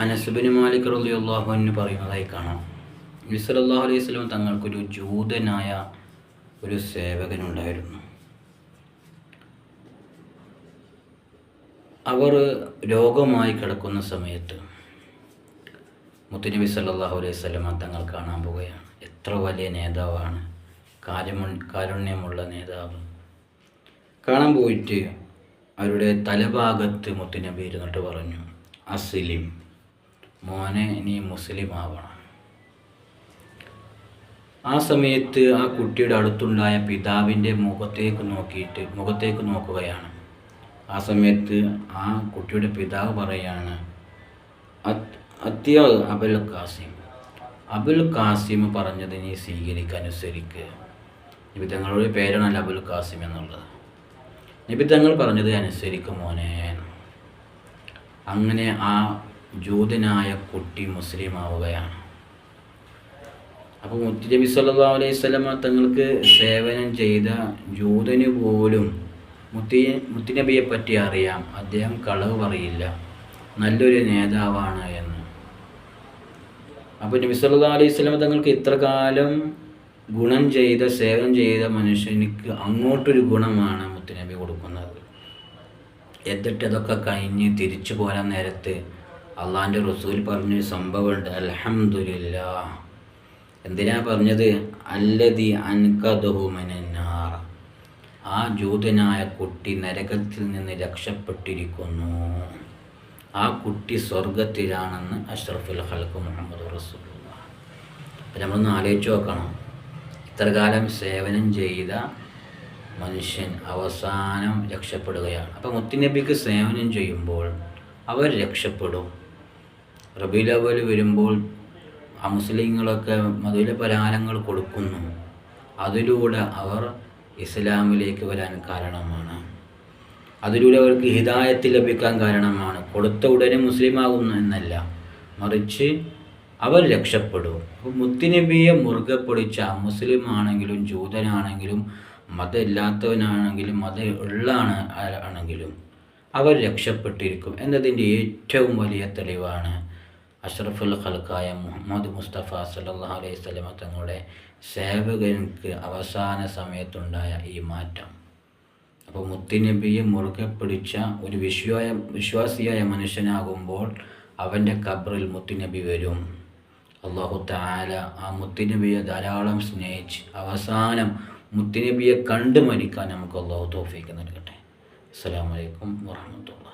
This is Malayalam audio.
അനസുബിന് മാലിക് റലിയുള്ളാഹു എന്ന് പറയുന്നതായി കാണാം. നബിസലല്ലാഹു അലൈഹി സ്വലം തങ്ങൾക്കൊരു ജൂതനായ ഒരു സേവകനുണ്ടായിരുന്നു. അവർ രോഗമായി കിടക്കുന്ന സമയത്ത് മുത്തുനബി സല്ലാഹു അലൈഹി സ്വലമ തങ്ങൾ കാണാൻ പോവുകയാണ്. എത്ര വലിയ നേതാവാണ് കാര്യമു കാരുണ്യമുള്ള നേതാവ്. കാണാൻ പോയിട്ട് അവരുടെ തലഭാഗത്ത് മുത്തുനബി ഇരുന്നിട്ട് പറഞ്ഞു അസ്ലിം. മോനെ നീ മുസ്ലിം ആവണം ആ സമയത്ത് ആ കുട്ടിയുടെ അടുത്തുണ്ടായ പിതാവിന്റെ മുഖത്തേക്ക് നോക്കിയിട്ട് മുഖത്തേക്ക് നോക്കുകയാണ്. ആ സമയത്ത് ആ കുട്ടിയുടെ പിതാവ് പറയാണ് അത്യ അബുൽ കാസിം അബുൽ കാസിം പറഞ്ഞത് നീ സ്വീകരിക്കുക അനുസരിക്കുക നബി തങ്ങളുടെ പേരാണല്ലോ അബുൽ കാസിം എന്നുള്ളത്. നബി തങ്ങൾ പറഞ്ഞത് അനുസരിക്കും മോനെ. അങ്ങനെ ആ ജൂതനായ കുട്ടി മുസ്ലിം ആവുകയാണ് അപ്പോൾ മുത്തി നബി സല്ലാ അലൈഹി സ്വലമ തങ്ങൾക്ക് സേവനം ചെയ്ത ജൂതന് പോലും മുത്തി മുത്തുനബിയെ പറ്റി അറിയാം. അദ്ദേഹം കളവ് പറയില്ല. നല്ലൊരു നേതാവാണ് എന്ന്. അപ്പോൾ നബി സല്ലാ അലൈഹി സ്വലമ തങ്ങൾക്ക് ഇത്ര കാലം ഗുണം ചെയ്ത സേവനം ചെയ്ത മനുഷ്യനിക്ക് അങ്ങോട്ടൊരു ഗുണമാണ് മുത്തുനബി കൊടുക്കുന്നത്. എന്നിട്ട് അതൊക്കെ കഴിഞ്ഞ് തിരിച്ചു പോരാൻ നേരത്ത് അള്ളാന്റെ റസൂൽ പറഞ്ഞൊരു സംഭവമുണ്ട് അലഹമുല്ല എന്തിനാ പറഞ്ഞത്? അല്ലതി അൻകദുമനാർ ആ ജൂതനായ കുട്ടി നരകത്തിൽ നിന്ന് രക്ഷപ്പെട്ടിരിക്കുന്നു. ആ കുട്ടി സ്വർഗത്തിലാണെന്ന് അഷ്റഫുൽ ഹൽക്ക് മുഹമ്മദ് റസൂൽ അപ്പം നമ്മളൊന്ന് ആലോചിച്ച് നോക്കണം. ഇത്രകാലം സേവനം ചെയ്ത മനുഷ്യൻ അവസാനം രക്ഷപ്പെടുകയാണ്. അപ്പം മുത്തുനബിക്ക് സേവനം ചെയ്യുമ്പോൾ അവർ രക്ഷപ്പെടും. റബീലവൽ വരുമ്പോൾ ആ മുസ്ലിങ്ങളൊക്കെ മധുര പലാലങ്ങൾ കൊടുക്കുന്നു. അതിലൂടെ അവർ ഇസ്ലാമിലേക്ക് വരാൻ കാരണമാണ്. അതിലൂടെ അവർക്ക് ഹിദായത്ത് ലഭിക്കാൻ കാരണമാണ്. കൊടുത്ത ഉടനെ മുസ്ലിം ആകുന്നു എന്നല്ല. മറിച്ച് അവർ രക്ഷപ്പെടും. അപ്പോൾ മുത്തുനബിയെ മുറുകെ പൊടിച്ച മുസ്ലിം ആണെങ്കിലും ജൂതനാണെങ്കിലും മതമില്ലാത്തവനാണെങ്കിലും മത ഉള്ളാണ് ആണെങ്കിലും അവർ രക്ഷപ്പെട്ടിരിക്കും എന്നതിന്റെ ഏറ്റവും വലിയ തെളിവാണ് അഷ്റഫുൽ ഖൽക്കായ മുഹമ്മദ് മുസ്തഫ സല്ലാ അലൈഹി സ്വലമ തങ്ങളുടെ സേവകർക്ക് അവസാന സമയത്തുണ്ടായ ഈ മാറ്റം. അപ്പോൾ മുത്തിനബിയെ മുറുകെ പിടിച്ച ഒരു വിശ്വായ വിശ്വാസിയായ മനുഷ്യനാകുമ്പോൾ അവന്റെ ഖബറിൽ മുത്തുനബി വരും. അള്ളാഹു താല ആ മുത്തുനബിയെ ധാരാളം സ്നേഹിച്ച് അവസാനം മുത്തുനബിയെ കണ്ടു മരിക്കാൻ നമുക്ക് അള്ളാഹു തോഫിക്ക് നൽകട്ടെ. അസ്സാം വലൈക്കും വാഹമത്തുള്ള